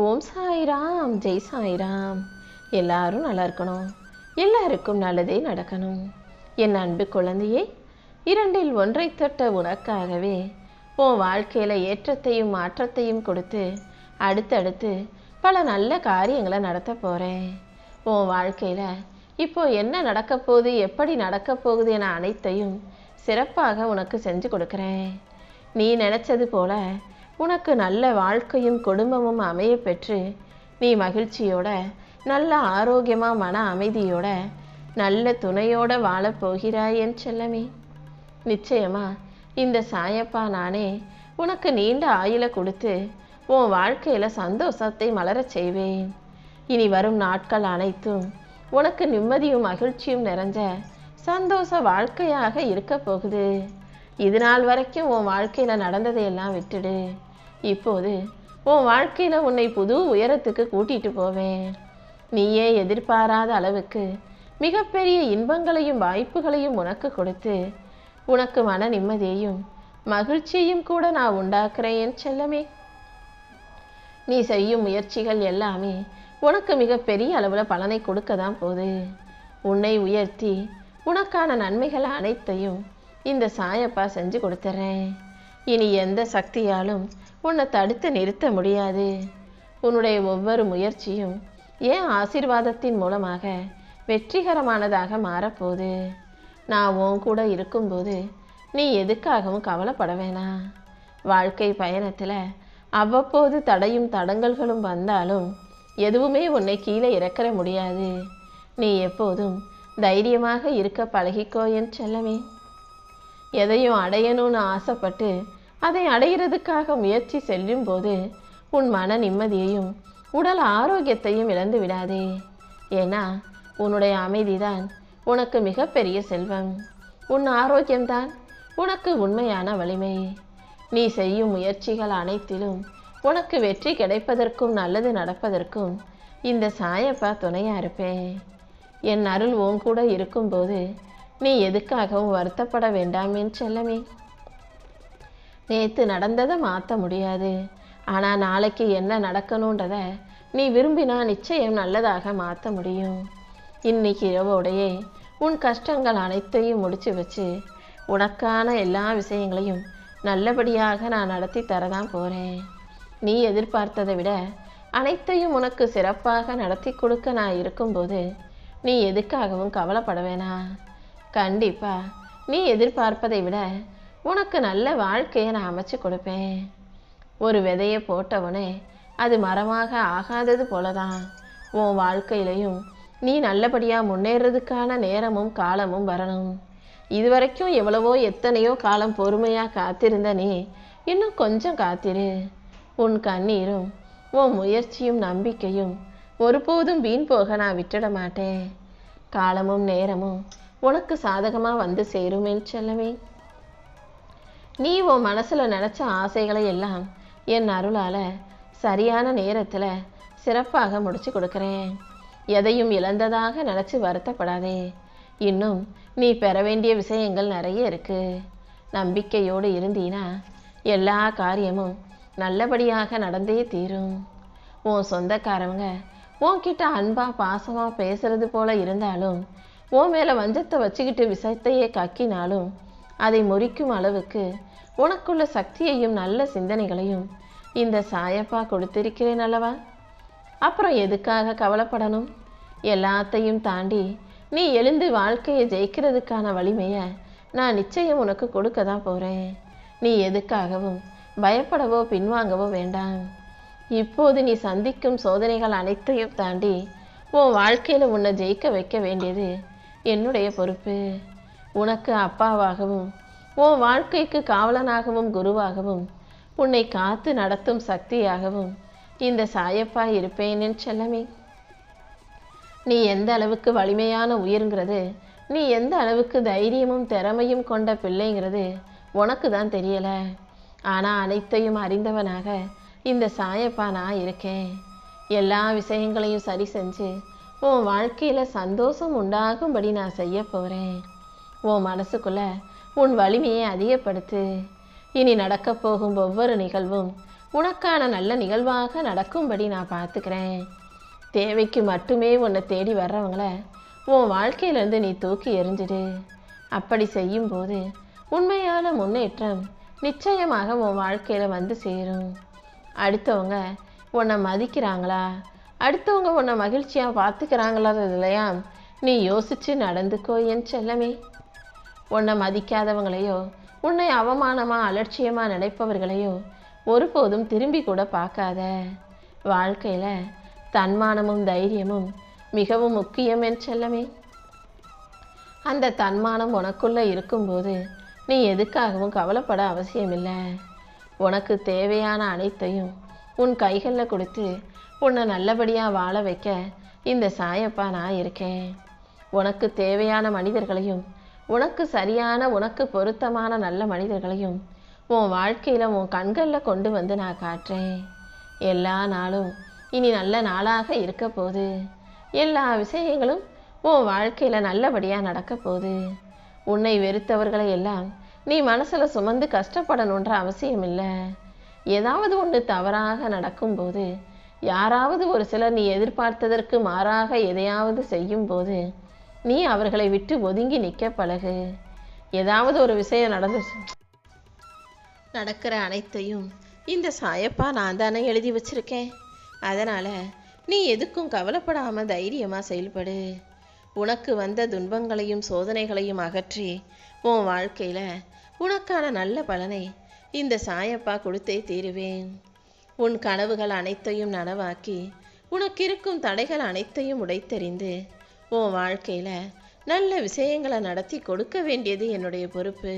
ஓம் சாய்ராம் ஜெய் சாய்ராம். எல்லாரும் நல்லா இருக்கணும். எல்லாருக்கும் நல்லதே நடக்கணும். என் அன்பு குழந்தையே இரண்டில் ஒன்றை தொட்ட உனக்காகவே உன் வாழ்க்கையில் ஏற்றத்தையும் மாற்றத்தையும் கொடுத்து அடுத்தடுத்து பல நல்ல காரியங்களை நடத்த போகிறேன் உன் வாழ்க்கையில் இப்போ என்ன நடக்க போகுது எப்படி நடக்க போகுது என அனைத்தையும் சிறப்பாக உனக்கு செஞ்சு கொடுக்குறேன். நீ நினச்சது போல உனக்கு நல்ல வாழ்க்கையும் குடும்பமும் அமைய பெற்று நீ மகிழ்ச்சியோட நல்ல ஆரோக்கியமாக மன அமைதியோட நல்ல துணையோட வாழப்போகிறாய் என் செல்லமே. நிச்சயமா இந்த சாயப்பா நானே உனக்கு நீண்ட ஆயில கொடுத்து உன் வாழ்க்கையில் சந்தோஷத்தை மலரச் செய்வேன். இனி வரும் நாட்கள் அனைத்தும் உனக்கு நிம்மதியும் மகிழ்ச்சியும் நிறைஞ்ச சந்தோஷ வாழ்க்கையாக இருக்க போகுது. இது நாள் வரைக்கும் உன் வாழ்க்கையில் நடந்ததையெல்லாம் விட்டுடு. இப்போது உன் வாழ்க்கையில் உன்னை புது உயரத்துக்கு கூட்டிகிட்டு போவேன். நீயே எதிர்பாராத அளவுக்கு மிகப்பெரிய இன்பங்களையும் வாய்ப்புகளையும் உனக்கு கொடுத்து உனக்கு மன நிம்மதியையும் மகிழ்ச்சியையும் கூட நான் உண்டாக்குறேன் செல்லமே. நீ செய்யும் முயற்சிகள் எல்லாமே உனக்கு மிகப்பெரிய அளவில் பலனை கொடுக்க தான் போகுது. உன்னை உயர்த்தி உனக்கான நன்மைகள் அனைத்தையும் இந்த சாயப்பா செஞ்சு கொடுத்துட்றேன் இனி எந்த சக்தியாலும் உன்னை தடுத்து நிறுத்த முடியாது. உன்னுடைய ஒவ்வொரு முயற்சியும் ஏன் ஆசீர்வாதத்தின் மூலமாக வெற்றிகரமானதாக மாறப்போகுது? நான் உன் கூட இருக்கும்போது நீ எதுக்காகவும் கவலைப்பட வேணாம் வாழ்க்கை பயணத்தில் அவ்வப்போது தடையும் தடங்கல்களும் வந்தாலும் எதுவுமே உன்னை கீழே இறக்கிற முடியாது. நீ எப்போதும் தைரியமாக இருக்க பழகிக்கோ என் செல்லமே. எதையும் அடையணும்னு ஆசைப்பட்டு அதை அடைகிறதுக்காக முயற்சி செல்லும் போது உன் மன நிம்மதியையும் உடல் ஆரோக்கியத்தையும் இழந்து விடாதே. ஏன்னா உன்னுடைய அமைதிதான் உனக்கு மிகப்பெரிய செல்வம். உன் ஆரோக்கியம்தான் உனக்கு உண்மையான வலிமை. நீ செய்யும் முயற்சிகள் அனைத்திலும் உனக்கு வெற்றி கிடைப்பதற்கும் நல்லது நடப்பதற்கும் இந்த சாயப்பா துணையாக இருப்பேன் என் அருள் உன் கூட இருக்கும்போது நீ எதுக்காகவும் வருத்தப்பட வேண்டாம் என் செல்லமே. நேற்று நடந்ததை மாற்ற முடியாது. ஆனால் நாளைக்கு என்ன நடக்கணுன்றத நீ விரும்பினா நிச்சயம் நல்லதாக மாற்ற முடியும். இன்னைக்கு இரவோடையே உன் கஷ்டங்கள் அனைத்தையும் முடிச்சு வச்சு உனக்கான எல்லா விஷயங்களையும் நல்லபடியாக நான் நடத்தி தரதான் போகிறேன் நீ எதிர்பார்த்ததை விட அனைத்தையும் உனக்கு சிறப்பாக நடத்தி கொடுக்க நான் இருக்கும்போது நீ எதுக்காகவும் கவலைப்பட வேணாம். கண்டிப்பாக நீ எதிர்பார்ப்பதை விட உனக்கு நல்ல வாழ்க்கையை நான் அமைச்சு கொடுப்பேன். ஒரு விதையை போட்டவனே அது மரமாக ஆகாதது போலதான். உன் வாழ்க்கையிலையும் நீ நல்லபடியாக முன்னேறதுக்கான நேரமும் காலமும் வரணும். இதுவரைக்கும் எவ்வளவோ எத்தனையோ காலம் பொறுமையாக காத்திருந்த நீ இன்னும் கொஞ்சம் காத்திரு. உன் கண்ணீரும் உன் முயற்சியும் நம்பிக்கையும் ஒருபோதும் வீண் போக நான் விட்டுட மாட்டேன். காலமும் நேரமும் உனக்கு சாதகமாக வந்து சேருமேல் செல்லவேன் நீ உன் மனசில் நினச்ச ஆசைகளை எல்லாம் என் அருளால் சரியான நேரத்தில் சிறப்பாக முடிச்சு கொடுக்குறேன். எதையும் இழந்ததாக நினச்சி வருத்தப்படாதே. இன்னும் நீ பெற வேண்டிய விஷயங்கள் நிறைய இருக்குது நம்பிக்கையோடு இருந்தீனா எல்லா காரியமும் நல்லபடியாக நடந்தே தீரும். உன் சொந்தக்காரவங்க உன்கிட்ட அன்பாக பாசமாக பேசுறது போல இருந்தாலும் உன் மேலே வஞ்சத்தை வச்சுக்கிட்டு விஷத்தையே கக்கினாலும் அதை முறிக்கும் அளவுக்கு உனக்குள்ள சக்தியையும் நல்ல சிந்தனைகளையும் இந்த சாயப்பா கொடுத்திருக்கிறேன் அல்லவா? அப்புறம் எதுக்காக கவலைப்படணும்? எல்லாத்தையும் தாண்டி நீ எழுந்து வாழ்க்கையை ஜெயிக்கிறதுக்கான வலிமையை நான் நிச்சயம் உனக்கு கொடுக்க தான் போகிறேன் நீ எதுக்காகவும் பயப்படவோ பின்வாங்கவோ வேண்டாம். இப்போது நீ சந்திக்கும் சோதனைகள் அனைத்தையும் தாண்டி உன் வாழ்க்கையில் உன்னை ஜெயிக்க வைக்க வேண்டியது என்னுடைய பொறுப்பு. உனக்கு அப்பாவாகவும் உன் வாழ்க்கைக்கு காவலனாகவும் குருவாகவும் உன்னை காத்து நடத்தும் சக்தியாகவும் இந்த சாயப்பா இருப்பேன் செல்லமே. நீ எந்த அளவுக்கு வலிமையான உயிருங்கிறது நீ எந்த அளவுக்கு தைரியமும் திறமையும் கொண்ட பிள்ளைங்கிறது உனக்கு தான் தெரியல. ஆனால் அனைத்தையும் அறிந்தவனாக இந்த சாயப்பா நான் இருக்கேன். எல்லா விஷயங்களையும் சரி செஞ்சு உன் வாழ்க்கையில் சந்தோஷம் உண்டாகும்படி நான் செய்ய போகிறேன் உன் மனசுக்குள்ள உன் வலிமையை அதிகப்படுத்து. இனி நடக்கப் போகும் ஒவ்வொரு நிகழ்வும் உனக்கான நல்ல நிகழ்வாக நடக்கும்படி நான் பார்த்துக்கிறேன். தேவைக்கு மட்டுமே உன்னை தேடி வர்றவங்கள உன் வாழ்க்கையிலேருந்து நீ தூக்கி எறிஞ்சிடு. அப்படி செய்யும்போது உண்மையான முன்னேற்றம் நிச்சயமாக உன் வாழ்க்கையில் வந்து சேரும். அடுத்தவங்க உன்னை மதிக்கிறாங்களா? அடுத்தவங்க உன்னை மகிழ்ச்சியாக பார்த்துக்கிறாங்களா இல்லையா நீ யோசிச்சு நடந்துக்கோ என் செல்லமே. உன்னை மதிக்காதவங்களையோ உன்னை அவமானமாக அலட்சியமாக நினைப்பவர்களையோ ஒருபோதும் திரும்பி கூட பார்க்காத. வாழ்க்கையில் தன்மானமும் தைரியமும் மிகவும் முக்கியம் என் செல்லமே. அந்த தன்மானம் உனக்குள்ளே இருக்கும்போது நீ எதுக்காகவும் கவலைப்பட அவசியமில்லை. உனக்கு தேவையான அனைத்தையும் உன் கைகளில் கொடுத்து உன்னை நல்லபடியாக வாழ வைக்க இந்த சாயப்பா நான் இருக்கேன். உனக்கு தேவையான மனிதர்களையும் உனக்கு சரியான உனக்கு பொருத்தமான நல்ல மனிதர்களையும் உன் வாழ்க்கையில் உன் கண்களில் கொண்டு வந்து நான் காட்டுறேன் எல்லா நாளும் இனி நல்ல நாளாக இருக்க போகுது. எல்லா விஷயங்களும் உன் வாழ்க்கையில் நல்லபடியாக நடக்க போகுது. உன்னை வெறுத்தவர்களை எல்லாம் நீ மனசில் சுமந்து கஷ்டப்படணுன்ற அவசியம் இல்லை. ஏதாவது ஒன்று தவறாக நடக்கும்போது யாராவது ஒரு சிலர் நீ எதிர்பார்த்ததற்கு மாறாக எதையாவது செய்யும்போது நீ அவர்களை விட்டு ஒதுங்கி நிற்க பழகு. ஏதாவது ஒரு விஷயம் நடந்து நடக்கிற அனைத்தையும் இந்த சாயப்பா நான் தானே எழுதி வச்சிருக்கேன். அதனால் நீ எதுக்கும் கவலைப்படாமல் தைரியமாக செயல்படு. உனக்கு வந்த துன்பங்களையும் சோதனைகளையும் அகற்றி உன் வாழ்க்கையில் உனக்கான நல்ல பலனை இந்த சாயப்பா கொடுத்தே தீருவேன். உன் கனவுகள் அனைத்தையும் நனவாக்கி உனக்கு இருக்கும் தடைகள் அனைத்தையும் உடைத்தெறிந்து உன் வாழ்க்கையில் நல்ல விஷயங்களை நடத்தி கொடுக்க வேண்டியது என்னுடைய பொறுப்பு.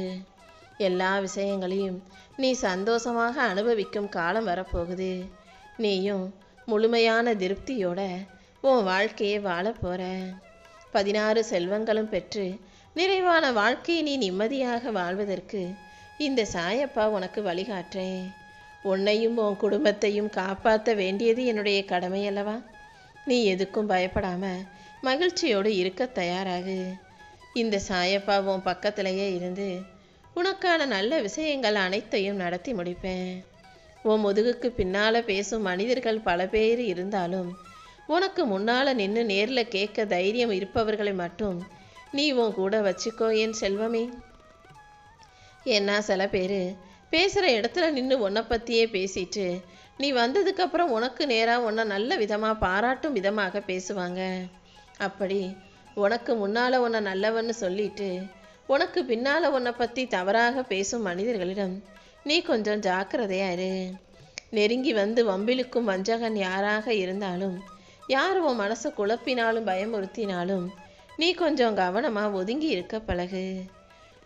எல்லா விஷயங்களையும் நீ சந்தோஷமாக அனுபவிக்கும் காலம் வரப்போகுது. நீயும் முழுமையான திருப்தியோட உன் வாழ்க்கையை வாழப்போகிற பதினாறு செல்வங்களும் பெற்று நிறைவான வாழ்க்கையை நீ நிம்மதியாக வாழ்வதற்கு இந்த சாயப்பா உனக்கு வழிகாட்டுறேன். உன்னையும் உன் குடும்பத்தையும் காப்பாற்ற வேண்டியது என்னுடைய கடமை அல்லவா? நீ எதுக்கும் பயப்படாமல் மகிழ்ச்சியோடு இருக்க தயாராகு. இந்த சாயப்பா உன் பக்கத்திலேயே இருந்து உனக்கான நல்ல விஷயங்கள் அனைத்தையும் நடத்தி முடிப்பேன். உன் முதுகுக்கு பின்னால் பேசும் மனிதர்கள் பல பேர் இருந்தாலும் உனக்கு முன்னால் நின்று நேரில் கேட்க தைரியம் இருப்பவர்களை மட்டும் நீ உன் கூட வச்சுக்கோ என் செல்வமே? ஏன்னா சில பேர் பேசுகிற இடத்துல நின்று உன்னை பற்றியே பேசிட்டு நீ வந்ததுக்கப்புறம் உனக்கு நேராக உன்னை நல்ல விதமாக பாராட்டும் விதமாக பேசுவாங்க. அப்படி உனக்கு முன்னால் உன்னை நல்லவன்னு சொல்லிட்டு உனக்கு பின்னால் உன்னை பற்றி தவறாக பேசும் மனிதர்களிடம் நீ கொஞ்சம் ஜாக்கிரதையா இரு. நெருங்கி வந்து வம்பிழுக்கும் வஞ்சகன் யாராக இருந்தாலும் யார் உன் மனசை குழப்பினாலும் பயமுறுத்தினாலும் நீ கொஞ்சம் கவனமாக ஒதுங்கி இருக்க பழகு.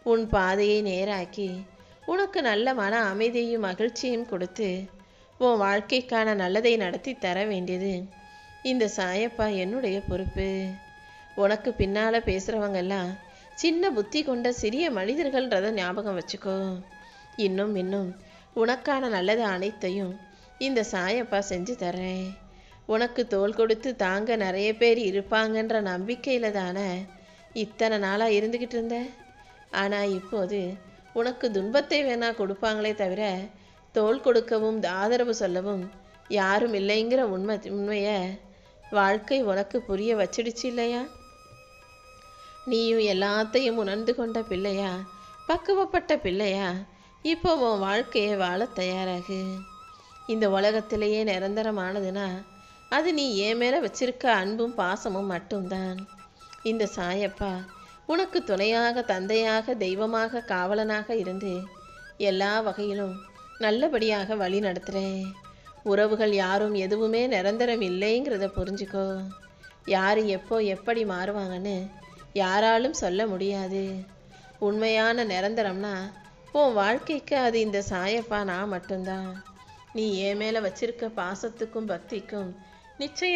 உன் பாதையை நேராக்கி உனக்கு நல்ல மன அமைதியையும் மகிழ்ச்சியும் கொடுத்து உன் வாழ்க்கைக்கான நல்லதை நடத்தி தர வேண்டியது இந்த சாயப்பா என்னுடைய பொறுப்பு. உனக்கு பின்னால் பேசுகிறவங்கெல்லாம் சின்ன புத்தி கொண்ட சிறிய மனிதர்கள்ன்றத ஞாபகம் வச்சுக்கோ. இன்னும் இன்னும். உனக்கான நல்லது அனைத்தையும் இந்த சாயப்பா செஞ்சு தர்றேன் உனக்கு தோல் கொடுத்து தாங்க நிறைய பேர் இருப்பாங்கன்ற நம்பிக்கையில் தானே இத்தனை நாளாக இருந்துக்கிட்டு இருந்த? ஆனால் இப்போது உனக்கு துன்பத்தை வேணா கொடுப்பாங்களே தவிர தோல் கொடுக்கவும் ஆதரவு சொல்லவும் யாரும் இல்லைங்கிற உண்மை உண்மையை வாழ்க்கை உனக்கு புரிய வச்சிடுச்சு இல்லையா? நீயும் எல்லாத்தையும் உணர்ந்து கொண்ட பிள்ளையா? பக்குவப்பட்ட பிள்ளையா? இப்போ உன் வாழ்க்கையை வாழ தயாராகு. இந்த உலகத்திலேயே நிரந்தரமானதுன்னா அது நீ ஏன் மேலே வச்சிருக்க அன்பும் பாசமும் மட்டும்தான். இந்த சாயப்பா உனக்கு துணையாக தந்தையாக தெய்வமாக காவலனாக இருந்து எல்லா வகையிலும் நல்லபடியாக வழி நடத்துகிறேன் உறவுகள் யாரும் எதுவுமே நிரந்தரம் இல்லைங்கிறத புரிஞ்சுக்கோ. யார் எப்போ எப்படி மாறுவாங்கன்னு யாராலும் சொல்ல முடியாது. உண்மையான நிரந்தரம்னா உன் வாழ்க்கைக்கு அது இந்த சாயப்பா நான் மட்டும்தான். நீ ஏன் மேலே வச்சிருக்க பாசத்துக்கும் பக்திக்கும் நிச்சயம்